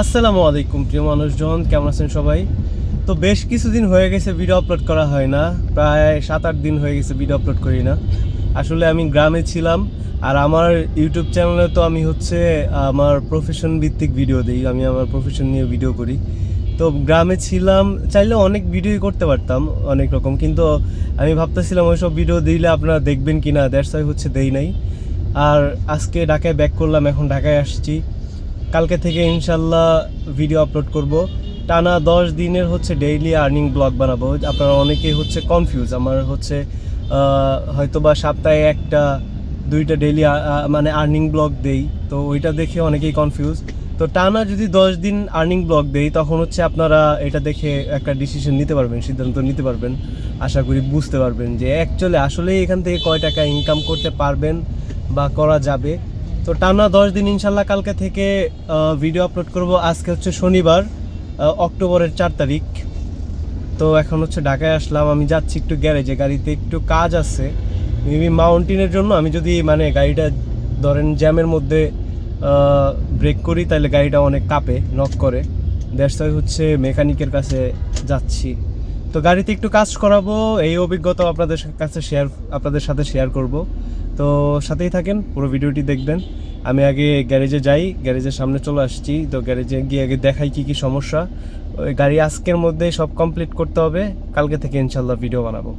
আসসালামু আলাইকুম, প্রিয় মানুষজন, কেমন আছেন সবাই? তো বেশ কিছুদিন হয়ে গেছে ভিডিও আপলোড করা হয় না, প্রায় সাত আট দিন হয়ে গেছে ভিডিও আপলোড করি না। আসলে আমি গ্রামে ছিলাম, আর আমার ইউটিউব চ্যানেলে তো আমি হচ্ছে আমার প্রফেশন ভিত্তিক ভিডিও দিই, আমি আমার প্রফেশন নিয়ে ভিডিও করি। তো গ্রামে ছিলাম, চাইলে অনেক ভিডিওই করতে পারতাম, অনেক রকম, কিন্তু আমি ভাবতেছিলাম ওইসব ভিডিও দিলে আপনারা দেখবেন কি না দ্যাটস হচ্ছে দেই নাই। আর আজকে ঢাকায় ব্যাক করলাম, এখন ঢাকায় আসছি। কালকে থেকে ইনশাল্লাহ ভিডিও আপলোড করব। টানা দশ দিনের হচ্ছে ডেইলি আর্নিং ব্লগ বানাবো। আপনারা অনেকেই হচ্ছে কনফিউজ আমার হচ্ছে হয়তো বা সপ্তাহে একটা, দুইটা ডেইলি মানে আর্নিং ব্লগ দেই। তো ওইটা দেখে অনেকেই কনফিউজ তো টানা যদি দশ দিন আর্নিং ব্লগ দেই, তখন হচ্ছে আপনারা এটা দেখে একটা ডিসিশন নিতে পারবেন, সিদ্ধান্ত নিতে পারবেন। আশা করি বুঝতে পারবেন যে অ্যাকচুয়ালি আসলেই এখান থেকে কয় টাকা ইনকাম করতে পারবেন বা করা যাবে। তো টানা দশ দিন ইনশাল্লাহ কালকে থেকে ভিডিও আপলোড করব। আজকে হচ্ছে শনিবার অক্টোবরের চার তারিখ। তো এখন হচ্ছে ঢাকায় আসলাম, আমি যাচ্ছি একটু গ্যারেজে। গাড়িতে একটু কাজ আছে। মেবি মাউন্টেনের জন্য আমি যদি মানে গাড়িটা ধরেন জ্যামের মধ্যে ব্রেক করি, তাহলে গাড়িটা অনেক কাঁপে নক করে। দ্যাটস হচ্ছে মেকানিকের কাছে যাচ্ছি। তো গাড়িতে একটু কাজ করাবো, এই অভিজ্ঞতা আপনাদের কাছে শেয়ার আপনাদের সাথে শেয়ার করব। তো সাথেই থাকেন, পুরো ভিডিওটি দেখবেন। আমি আগে গ্যারেজে যাই, গ্যারেজের সামনে চলে আসছি, তো গ্যারেজে গিয়ে আগে দেখাই কি কি সমস্যা। ওই গাড়ি আজকের মধ্যে সব কমপ্লিট করতে হবে, কালকে থেকে ইনশাল্লাহ ভিডিও বানাবো।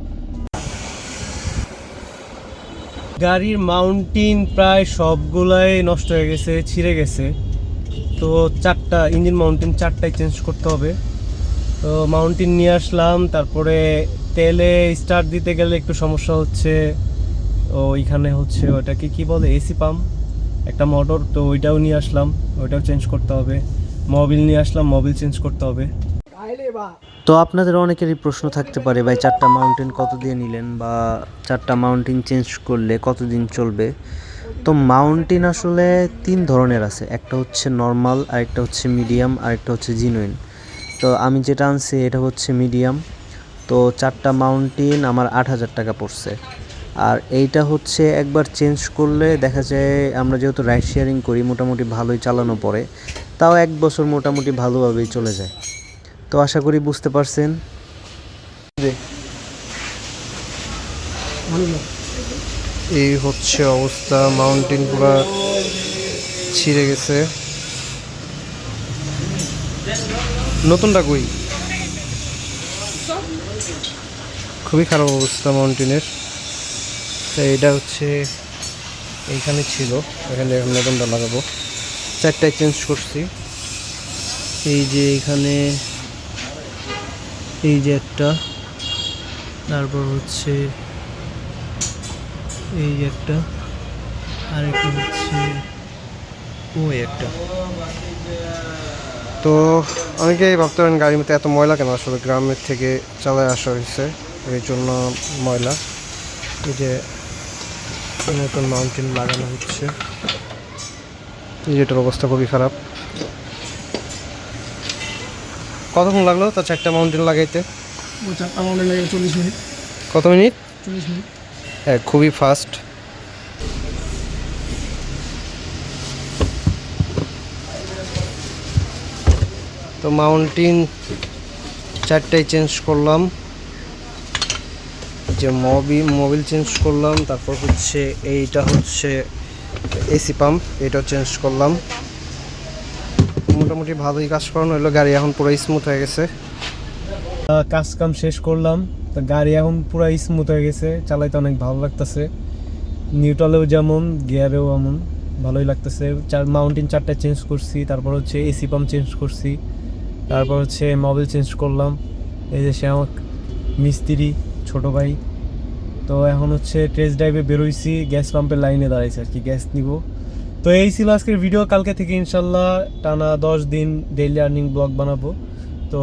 গাড়ির মাউন্টিন প্রায় সবগুলাই নষ্ট হয়ে গেছে, ছিঁড়ে গেছে। তো চারটা ইঞ্জিন মাউন্টেন চারটাই চেঞ্জ করতে হবে। তো মাউন্টেন নিয়ে আসলাম, তারপরে তেলে স্টার্ট দিতে গেলে একটু সমস্যা হচ্ছে। ও ওইখানে হচ্ছে ওটাকে কি বলে এসি পাম্প একটা মোটর তো ওইটাও নিয়ে আসলাম, ওইটাও চেঞ্জ করতে হবে। মোবিল নিয়ে আসলাম মোবিল চেঞ্জ করতে হবে। তো আপনাদের অনেকেরই প্রশ্ন থাকতে পারে, ভাই চারটা মাউন্টেন কত দিয়ে নিলেন বা চারটা মাউন্টেন চেঞ্জ করলে কতদিন চলবে? তো মাউন্টেন আসলে তিন ধরনের আছে, একটা হচ্ছে নর্মাল আরেকটা হচ্ছে মিডিয়াম আরেকটা হচ্ছে জিনুইন তো আমি যেটা আনছি এটা হচ্ছে মিডিয়াম তো চারটা মাউন্টেন আমার আট হাজার টাকা পড়ছে। আর এইটা হচ্ছে একবার চেঞ্জ করলে দেখা যায় আমরা যেহেতু রাইড শেয়ারিং করি, মোটামুটি ভালোই চালানো পড়ে। তাও এক বছর মোটামুটি ভালোভাবেই চলে যায়। তো আশা করি বুঝতে পারছেন। এই হচ্ছে অবস্থা মাউন্টেন পুরো ছিঁড়ে গেছে। নতুনটা কই? খুবই খারাপ অবস্থা মাউন্টেনের। তো এটা হচ্ছে এইখানে ছিল এখানে এখন নতুনটা লাগাবো। চারটায় চেঞ্জ করছি। এই যে এখানে, এই যে একটা, তারপর হচ্ছে এই যে একটা আর একটা হচ্ছে ওই একটা। তো অনেকেই ভাবতে পারেন গাড়ির মধ্যে এত ময়লা কেন? আসলে গ্রামের থেকে চালায় আসা হয়েছে। এই জন্য ময়লা। এই যে নতুন মাউন্টেন লাগানো হচ্ছে। এই যে এটার অবস্থা খুবই খারাপ। কতক্ষণ লাগল তার চারটা মাউন্টেন লাগাইতে? চারটা মাউন্টেন লাগে চল্লিশ মিনিট। কত মিনিট? চল্লিশ মিনিট। হ্যাঁ খুবই ফাস্ট তো মাউন্টেন চারটাই চেঞ্জ করলাম। যে মবি মোবিল চেঞ্জ করলাম, তারপর হচ্ছে এইটা হচ্ছে এসি পাম্প এটাও চেঞ্জ করলাম। মোটামুটি ভালোই কাজ করানো হলো, গাড়ি এখন পুরো স্মুথ হয়ে গেছে। কাজ কাম শেষ করলাম, তো গাড়ি এখন পুরো স্মুথ হয়ে গেছে, চালাইতে অনেক ভালো লাগতেছে। নিউট্রালেও যেমন গিয়ারেও এমন, ভালোই লাগতেছে। চার মাউন্টেন চারটা চেঞ্জ করছি, তারপর হচ্ছে এসি পাম্প চেঞ্জ করছি। তারপর হচ্ছে মোবিল চেঞ্জ করলাম। এই যে সে আমার মিস্ত্রি, ছোটো ভাই। তো এখন হচ্ছে টেস্ট ড্রাইভে বেরোইছি গ্যাস পাম্পের লাইনে দাঁড়াইছি আর কি গ্যাস নিব। তো এই ছিল আজকের ভিডিও কালকে থেকে ইনশাল্লাহ টানা দশ দিন ডেইলি আর্নিং ব্লগ বানাবো। তো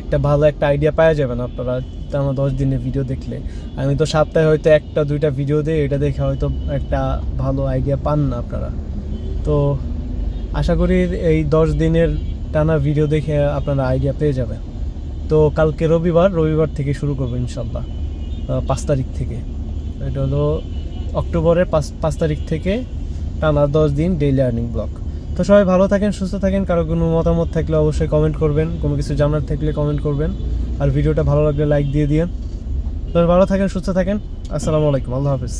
একটা ভালো একটা আইডিয়া পাওয়া যাবে না আপনারা টানা দশ দিনের ভিডিও দেখলে। আমি তো সপ্তাহে হয়তো একটা, দুইটা ভিডিও দিই, এটা দেখে হয়তো একটা ভালো আইডিয়া পান না আপনারা। তো, আশা করি এই দশ দিনের টানা ভিডিও দেখে আপনারা আইডিয়া পেয়ে যাবেন। তো কালকে রবিবার রবিবার থেকে শুরু করব ইনশাল্লাহ পাঁচ তারিখ থেকে। এটা হলো অক্টোবরের পাঁচ পাঁচ তারিখ থেকে টানা দশ দিন ডেইলি আর্নিং ব্লক তো সবাই ভালো থাকেন, সুস্থ থাকেন, কারও কোনো মতামত থাকলে অবশ্যই কমেন্ট করবেন, কোনো কিছু জানার থাকলে কমেন্ট করবেন। আর ভিডিওটা ভালো লাগলে লাইক দিয়ে দিন তো ভালো থাকেন, সুস্থ থাকেন, আসসালামু আলাইকুম, আল্লাহ হাফিজ।